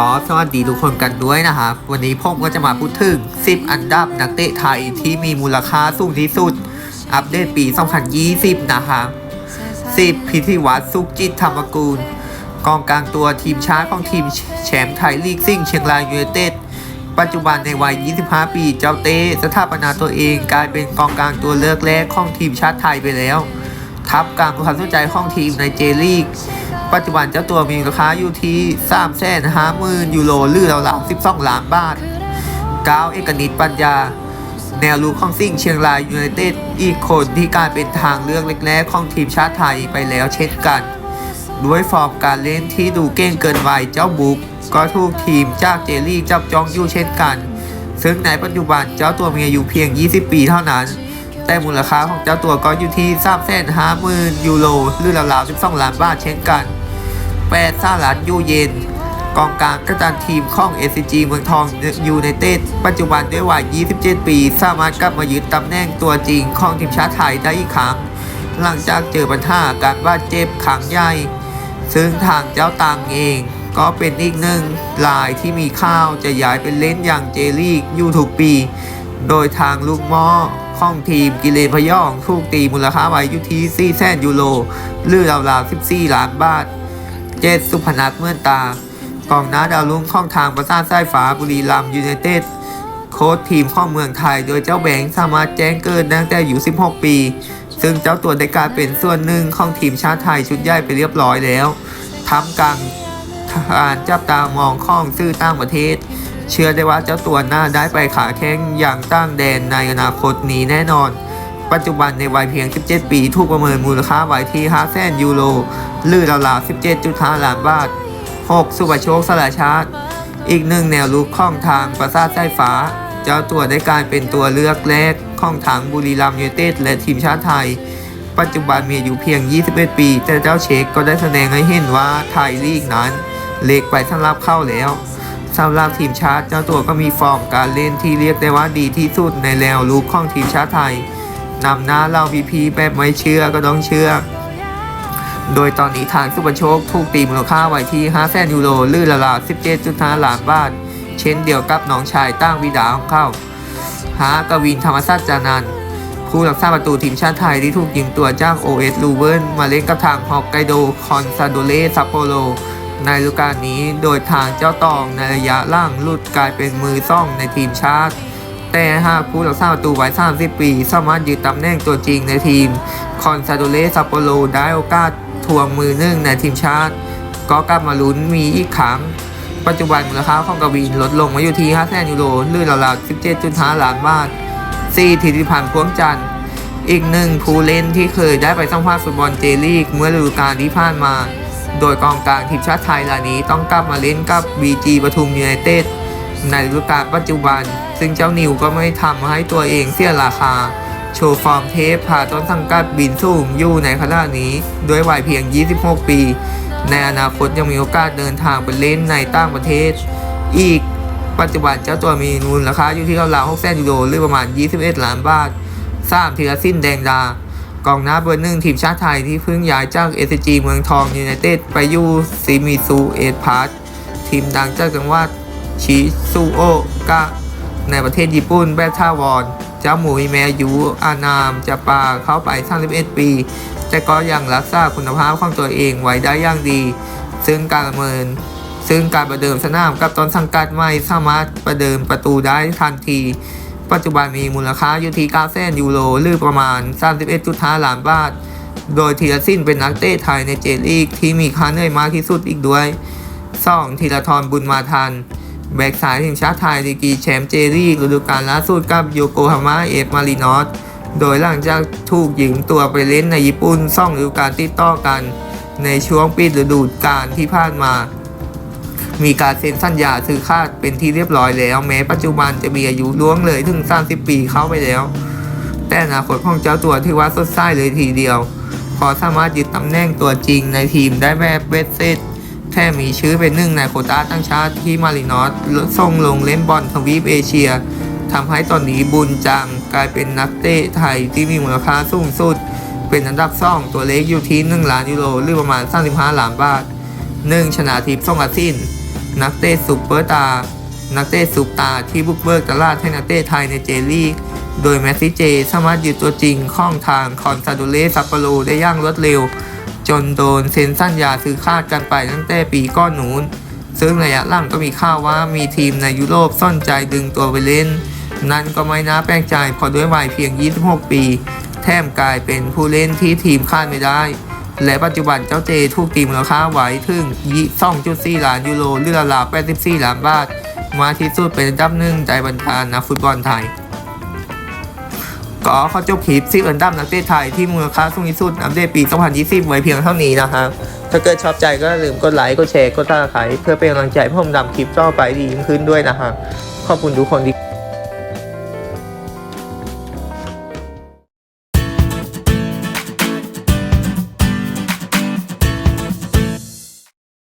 ก็สวัสดีทุกคนกันด้วยนะครับ วันนี้ผมก็จะมาพูดถึง 10 อันดับนักเตะไทยที่มีมูลค่าสูงที่สุด อัปเดตปี 2020 นะครับ10 พิธีวัตรสุขจิตธรรมกูล กองกลางตัวทีมชาติของทีมแชมป์ไทยลีกซิ่งเชียงรายยูไนเต็ดปัจจุบันในวัย 25 ปี เจ้าเต้สถาปนาตัวเอง กลายเป็นกองกลางตัวเลือกแรกของทีมชาติไทยไปแล้ว ทับการความสนใจของทีมในเจลีก ปัจจุบันเจ้าตัวมีราคาอยู่ที่3แสนห้าหมื่นยูโรหรือราวๆ12 ล้านบาทก้าวเอกนิตปัญญา แนวลูกของซิ่งเชียงรายยูไนเต็ดอีกคนที่การเป็นทางเลือกแรกๆของทีมชาติไทยไปแล้วเช่นกัน ด้วยฟอร์มการเล่นที่ดูเก่งเกินวัยเจ้าบุ๊กก็ถูกทีมจากเจลี่จับจองอยู่เช่นกัน ซึ่งในปัจจุบันเจ้าตัวมีอายุเพียง 20 ปีเท่านั้น แต่มูลค่าของเจ้าตัวก็อยู่ที่3 5 0 0 0 0ยูโรหรือราวๆ12 ล้านบาทเช่นกัน8ซาลัดยูเยนกองกลางกัปตันทีมของ SCG เมืองทองยูไนเต็ดปัจจุบันด้วยวัย 27 ปี สามารถกลับมายึดตำแหน่งตัวจริงของทีมชาติไทยได้อีกครั้ง หลังจากเจอปัญหาการบาดเจ็บขังใหญ่ ซึ่งทางเจ้าตังเองก็เป็นอีกหนึ่งรายที่มีข้าวจะย้ายไปเล่นอย่างเจลีกอยู่ทุกปี โดยทางลูกหม้อ ข้องทีมกิเลนพยองถูกตีมูลค่าไว้อยู่ที่ 4 แสนยูโรหรือราวๆ14 ล้านบาท เจษสุพนัทเมื่อนตากองหน้าดาวรุ่งข้องทางประสานสายฟ้าบุรีรัมยูไนเต็ดโค้ชทีมข้องเมืองไทย โดยเจ้าแบงค์สามารถแจ้งเกิดตั้งแต่อายุ16 ปี ซึ่งเจ้าตัวได้กลายเป็นส่วนหนึ่งของทีมชาติไทยชุดใหญ่ไปเรียบร้อยแล้วทำกลางการจับตามองข้องซื่อต่างประเทศ เชื่อได้ว่าเจ้าตัวหน้าได้ไปขาแข้งอย่างตั้งแดนในอนาคตนี้แน่นอน ปัจจุบันในวัยเพียง 17 ปีถูกประเมินมูลค่าไว้ที่5แสนยูโรหรือราวๆ17.5 ล้านบาท 6 สุภโชคสลาชาติ อีกหนึ่งแนวลุกข้องทางประสาทสายฟ้า เจ้าตัวได้กลายเป็นตัวเลือกแรกข้องทางบุรีรัมย์ยูเต็ดและทีมชาติไทยปัจจุบันมีอายุเพียง 21 ปี แต่เจ้าเชคก็ได้แสดงให้เห็นว่าไทยลีกนั้น เล็กไปสำหรับเข้าแล้ว สำหรับทีมชาติเจ้าตัวก็มีฟอร์มการเล่นที่เรียกได้ว่าดีที่สุดในแนวลุกของทีมชาติไทยนำหน้าเราพีพีแบบไม่เชื่อก็ต้องเชื่อ โดยตอนนี้ทางสุปโชคถูกตีมูลค่าไว้ที่ 5 แสนยูโรหรือราวๆ17.5ล้านบาท เช่นเดียวกับน้องชายตั้งวิดาของเขาหากวินธรรมศาสตร์จานันผู้รักษาประตูทีมชาติไทยที่ถูกยิงตัวจาก OS ลูเวิร์นมาเล่นกับทางฮอกไกโดคอนซาโดเลซัปโปโร ในฤดูกาลนี้โดยทางเจ้าตองในระยะล่างลุดกลายเป็นมือซ่องในทีมชาติ แต่หากผู้รักษาประตูวัย30 ปี สามารถยึดตำแหน่งตัวจริงในทีม คอนซาโดเลซัปโปโรได้โอกาสทวงมือหนึ่งในทีมชาติ ก็กลับมาลุ้นมีอีกครั้ง ปัจจุบันมูลค่าของกวินลดลงมาอยู่ที่5แสนยูโรหรือราวๆ17.5 ล้านบาท4ธิติพันธ์พวงจันทร์อีกหนึ่งผู้เล่นที่เคยได้ไปสัมภาษณ์ฟุตบอลเจลีกเมื่อฤดูกาลที่ผ่านมา โดยกองกลางทีมชาติไทยรายนี้ต้องกลับมาเล่นกับ BG ปทุมยูไนเต็ดในฤดูกาลปัจจุบัน ซึ่งเจ้านิวก็ไม่ทำให้ตัวเองเสียราคา โชว์ฟอร์มเทปพาต้นสังกัดบินสูงอยู่ในขณะนี้ด้วยวัยเพียง 26 ปี ในอนาคตยังมีโอกาสเดินทางไปเล่นในต่างประเทศ อีกปัจจุบันเจ้าตัวมีมูลค่าอยู่ที่ราวๆ6แสนยูโรหรือประมาณ 21 ล้านบาทสามธีรสินแดงดา กองหน้าเบอร์หนึ่งทีมชาติไทยที่เพิ่งย้ายจากเอสจีเมืองทองยูไนเต็ดไปอยู่ซิมิซูเอสพาร์ททีมดังจากจังหวัดชิซูโอกะในประเทศญี่ปุ่นแบบท่าวอน เจ้าหมูแมยุอานามจะปาเข้าไป 31 ปี แต่ก็ยังรักษาคุณภาพของตัวเองไว้ได้อย่างดี ซึ่งการประเมิน ซึ่งการประเดิมสนามกับตอนสังกัดใหม่สามารถประเดิมประตูได้ทันที ปัจจุบันมีมูลค่าอยู่ที่9แสนยูโรหรือประมาณ 31.5 ล้านบาท โดยธีรศิลป์เป็นนักเตะไทยในเจลีกที่มีค่าเหนื่อยมากที่สุดอีกด้วย 2. ธีรทรบุญมาทัน แบกสายทีมชาติไทยดีกีแชมป์เจลีกฤดูกาลล่าสุดกับโยโกฮาม่าเอฟมารินอสโดยหลังจากถูกยืมตัวไปเล่นในญี่ปุ่นซ่องฤดูกาลติดต่อกัน ในช่วงปิดฤดูกาลที่ผ่านมา มีการเซ็นสัญญาซื้อคาดเป็นที่เรียบร้อยแล้ว แม้ปัจจุบันจะมีอายุล่วงเลยถึง 30 ปีเข้าไปแล้ว แต่อนาคตของเจ้าตัวที่ว่าสดใสเลยทีเดียวพอสามารถยึดตำแหน่งตัวจริงในทีมได้แบบเบ็ดเสร็จแค่มีชื่อเป็นหนึ่งในโคต้าตั้งชาติที่มารินอสส่งลงเล่นบอลทวีปเอเชียทำให้ตอนนี้บุญจังกลายเป็นนักเตะไทยที่มีมูลค่าสูงสุด เป็นอันดับสองตัวเลขอยู่ที่ 1 ล้านยูโรหรือประมาณ 35 ล้านบาท 1. ชนะทิพย์ส่งอาซิน นักเตะซูเปอร์ตาร์นักเตะซูปตาที่บุกเบิกตลาดให้นักเตะไทยในเจลีกโดยแมสซี่เจ สามารถยึดตัวจริงข้องทางคอนซาโดเลซัปโปโรได้ย่างรวดเร็ว จนโดนเซ็นสัญญาซื้อขาดกันไปตั้งแต่ปีก้อนหนูนซึ่งระยะหลังก็มีข่าวว่ามีทีมในยุโรปสนใจดึงตัวไปเล่น นั่นก็ไม่น่าแปลกใจเพราะด้วยวัยเพียง 26 ปี แถมกลายเป็นผู้เล่นที่ทีมคาดไม่ได้ และปัจจุบันเจ้าเจถูกตีมูลค่าไว้ถึง 2.4 ล้านยูโรหรือราวๆ84 ล้านบาท มาที่สุดเป็นอันดับหนึ่งใจบรรดานักฟุตบอลไทย ก็เขาจบคลิปซิอันดับนักเตะไทยที่มูลค่าสูงที่สุดอัปเดตปี 2020 ไว้เพียงเท่านี้นะครับถ้าเกิดชอบใจก็ลืมกดไลค์ กดแชร์ กดติดตามเพื่อเป็นกำลังใจให้ผมทำคลิปต่อไปดียิ่งขึ้นด้วยนะครับขอบคุณทุกคนที่